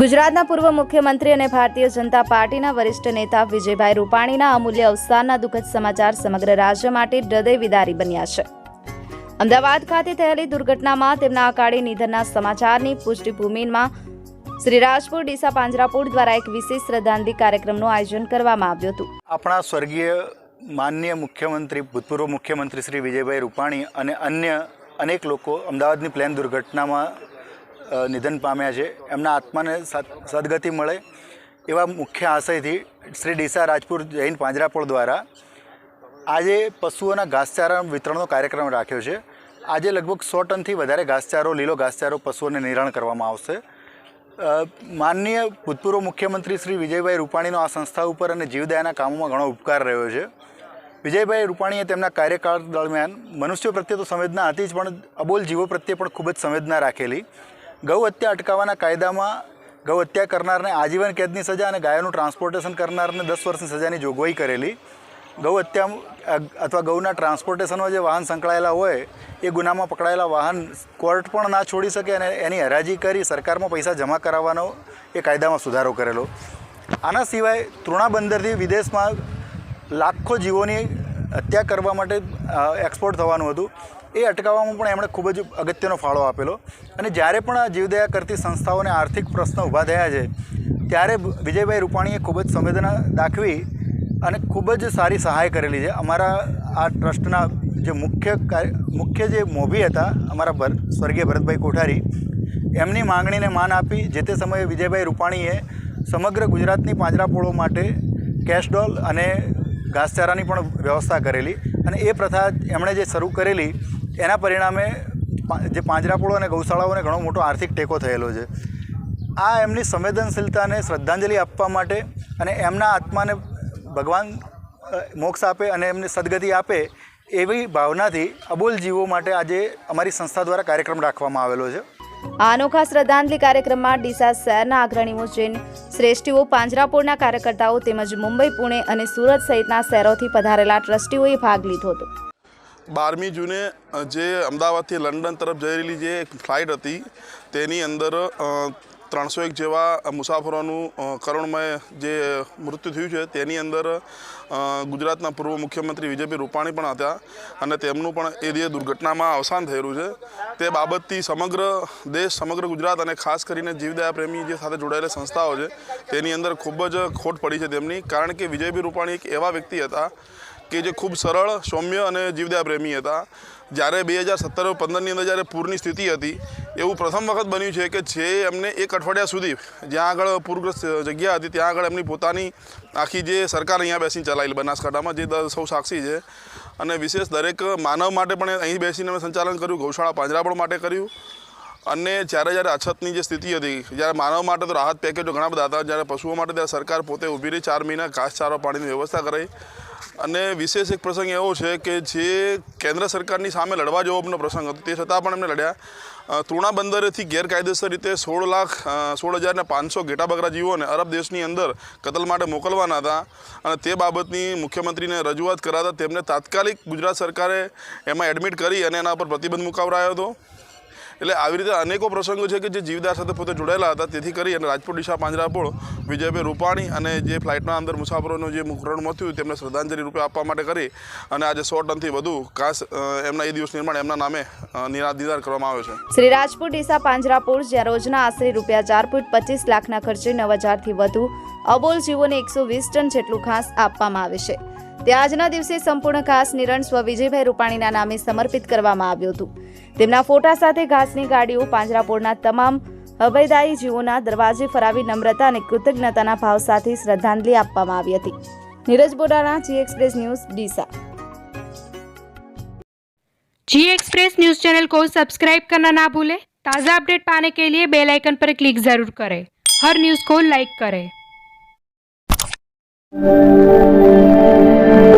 ગુજરાતના પૂર્વ મુખ્યમંત્રી અને ભારતીય જનતા પાર્ટીના વરિષ્ઠ નેતા વિજયભાઈ રૂપાણીના અમૂલ્ય અવસાનના દુઃખદ સમાચાર સમગ્ર રાજ્ય માટે હૃદય વિદારી બન્યા છે. અમદાવાદ ખાતે થયેલી દુર્ઘટનામાં તેમના અકાળી નિધનના સમાચારની પુષ્ટિભૂમિમાં શ્રી રાજપુર ડીસા પાંજરાપુર દ્વારા એક વિશેષ શ્રદ્ધાંજલિ કાર્યક્રમનું આયોજન કરવામાં આવ્યું હતું. આપણા સ્વર્ગીય માનનીય મુખ્યમંત્રી, ભૂતપૂર્વ મુખ્યમંત્રી શ્રી વિજયભાઈ રૂપાણી અને અન્ય અનેક લોકો અમદાવાદની પ્લેન દુર્ઘટનામાં નિધન પામ્યા છે. એમના આત્માને સદ- સદગતિ મળે એવા મુખ્ય આશયથી શ્રી ડીસા રાજપુર જૈન પાંજરાપોળ દ્વારા આજે પશુઓના ઘાસચારા વિતરણનો કાર્યક્રમ રાખ્યો છે. આજે લગભગ સો ટનથી વધારે ઘાસચારો, લીલો ઘાસચારો પશુઓને નિરણ કરવામાં આવશે. માનનીય ભૂતપૂર્વ મુખ્યમંત્રી શ્રી વિજયભાઈ રૂપાણીનો આ સંસ્થા ઉપર અને જીવદયાના કામોમાં ઘણો ઉપકાર રહ્યો છે. વિજયભાઈ રૂપાણીએ તેમના કાર્યકાળ દરમિયાન મનુષ્યો પ્રત્યે તો સંવેદના હતી જ, પણ અબોલ જીવો પ્રત્યે પણ ખૂબ જ સંવેદના રાખેલી. ગૌ હત્યા અટકાવવાના કાયદામાં ગૌ હત્યા કરનારને આજીવન કેદની સજા અને ગાયોનું ટ્રાન્સપોર્ટેશન કરનારને દસ વર્ષની સજાની જોગવાઈ કરેલી. ગૌ હત્યા અથવા ગૌના ટ્રાન્સપોર્ટેશનમાં જે વાહન સંકળાયેલા હોય, એ ગુનામાં પકડાયેલા વાહન કોર્ટ પણ ના છોડી શકે અને એની હરાજી કરી સરકારમાં પૈસા જમા કરાવવાનો એ કાયદામાં સુધારો કરેલો. આના સિવાય તૃણા બંદરથી વિદેશમાં લાખો જીવોની હત્યા કરવા માટે એક્સપોર્ટ થવાનું હતું. એ અટકાવવામાં પણ એમણે ખૂબ જ અગત્યનો ફાળો આપેલો. અને જ્યારે પણ આ જીવદયા કરતી સંસ્થાઓને આર્થિક પ્રશ્નો ઊભા થયા છે, ત્યારે વિજયભાઈ રૂપાણીએ ખૂબ જ સંવેદના દાખવી અને ખૂબ જ સારી સહાય કરેલી છે. અમારા આ ટ્રસ્ટના જે મુખ્ય મુખ્ય જે મોભી હતા, અમારા ભર, સ્વર્ગીય ભરતભાઈ કોઠારી, એમની માંગણીને માન આપી જે તે સમયે વિજયભાઈ રૂપાણીએ સમગ્ર ગુજરાતની પાંજરાપોળો માટે કેશડોલ અને ઘાસચારાની પણ વ્યવસ્થા કરેલી. અને એ પ્રથા એમણે જે શરૂ કરેલી એના પરિણામે જે પાંજરાપોળો અને ગૌશાળાઓને ઘણો મોટો આર્થિક ટેકો થયેલો છે. આ એમની સંવેદનશીલતાને શ્રદ્ધાંજલિ આપવા માટે અને એમના આત્માને ભગવાન મોક્ષ આપે અને એમને સદગતિ આપે એવી ભાવનાથી અબોલ જીવો માટે આજે અમારી સંસ્થા દ્વારા કાર્યક્રમ રાખવામાં આવેલો છે. આ અનોખા શ્રદ્ધાંજલિ કાર્યક્રમમાં ડીસા શહેરના અગ્રણીઓ જૈન શ્રેષ્ઠીઓ પાંજરાપોળના કાર્યકર્તાઓ તેમજ મુંબઈ, પુણે અને સુરત સહિતના શહેરોથી પધારેલા ટ્રસ્ટીઓએ ભાગ લીધો હતો. બારમી જૂને જે અમદાવાદથી લંડન તરફ જઈ રહેલી જે ફ્લાઇટ હતી, તેની અંદર ત્રણસો એક જેવા મુસાફરોનું કરુણમય જે મૃત્યુ થયું છે, તેની અંદર ગુજરાતના પૂર્વ મુખ્યમંત્રી વિજયભાઈ રૂપાણી પણ હતા અને તેમનું પણ એ જે દુર્ઘટનામાં અવસાન થયેલું છે, તે બાબતથી સમગ્ર દેશ, સમગ્ર ગુજરાત અને ખાસ કરીને જીવદયા પ્રેમી જે સાથે જોડાયેલી સંસ્થાઓ છે, તેની અંદર ખૂબ જ ખોટ પડી છે તેમની. કારણ કે વિજયભાઈ રૂપાણી એક એવા વ્યક્તિ હતા કે જે ખૂબ સરળ, સૌમ્ય અને જીવદયા પ્રેમી હતા. જ્યારે બે હજાર સત્તર પંદરની અંદર જ્યારે પૂરની સ્થિતિ હતી, એવું પ્રથમ વખત બન્યું છે કે જે એમને એક અઠવાડિયા સુધી જ્યાં આગળ પૂરગ્રસ્ત જગ્યા હતી, ત્યાં આગળ એમની પોતાની આખી જે સરકાર અહીંયા બેસીને ચલાવેલી બનાસકાંઠામાં જે સૌ સાક્ષી છે. અને વિશેષ દરેક માનવ માટે પણ અહીં બેસીને અમે સંચાલન કર્યું, ગૌશાળા પાંજરાપણ માટે કર્યું. અને જ્યારે જ્યારે અછતની જે સ્થિતિ હતી, જ્યારે માનવ માટે તો રાહત પેકેજો ઘણા બધા હતા, જ્યારે પશુઓ માટે ત્યારે સરકાર પોતે ઊભી રહી, ચાર મહિના ઘાસચારો પાણીની વ્યવસ્થા કરાઈ. અને વિશેષ એક પ્રસંગ એવો છે કે જે કેન્દ્ર સરકારની સામે લડવા જેવો પ્રસંગ હતો. તે છતાં પણ એમને લડ્યા. તૃણા બંદરેથી ગેરકાયદેસર રીતે સોળ લાખ સોળ હજાર પાંચસો ઘેટા જીવોને અરબ દેશની અંદર કતલ માટે મોકલવાના હતા અને તે બાબતની મુખ્યમંત્રીને રજૂઆત કરાતા તેમને તાત્કાલિક ગુજરાત સરકારે એમાં એડમિટ કરી અને એના પર પ્રતિબંધ મુકાવરાયો હતો. એટલે આવી રીતે અનેકો પ્રસંગો છે કે જે જીવદાર સાથે પોતે જોડાયેલા હતા. તેથી કરી અને રાજપુર ડીસા પાંજરાપોળ વિજયભાઈ રૂપાણી અને જે ફ્લાઇટના અંદર મુસાફરોનું જે મુકરણ મળ્યું તેમને શ્રદ્ધાંજલિ રૂપે આપવા માટે કરી અને આજે સો ટનથી વધુ કાસ એમના એ દિવસ નિર્માણ એમના નામે અ, કરવામાં આવ્યો છે. શ્રી રાજપુર ડીસા પાંજરાપોળ જ્યાં રોજના આશરે રૂપિયા ચાર પોઈન્ટ પચીસ લાખના ખર્ચે નવ હજારથી વધુ અબોલ જીવોને એકસો વીસ ટન જેટલું ઘાસ આપવામાં આવે છે. તે આજના દિવસે સંપૂર્ણ ઘાસ નિરણ સ્વ વિજયભાઈ રૂપાણીના નામે સમર્પિત કરવામાં આવ્યું હતું તેમના ફોટા સાથે ઘાસની ગાડીઓ પાંજરાપોળના તમામ હવેદાયી જીવોના દરવાજે ફરાવી નમ્રતા અને કૃતજ્ઞતાના ભાવ સાથે શ્રદ્ધાંજલિ આપવામાં આવી હતી Neeraj Bodana ji express news Deesa G express news channel को सब्सक्राइब करना ना भूलें ताज़ा अपडेट पाने के लिए बेल आइकन पर क्लिक ज़रूर करें हर न्यूज़ को लाइक करें Música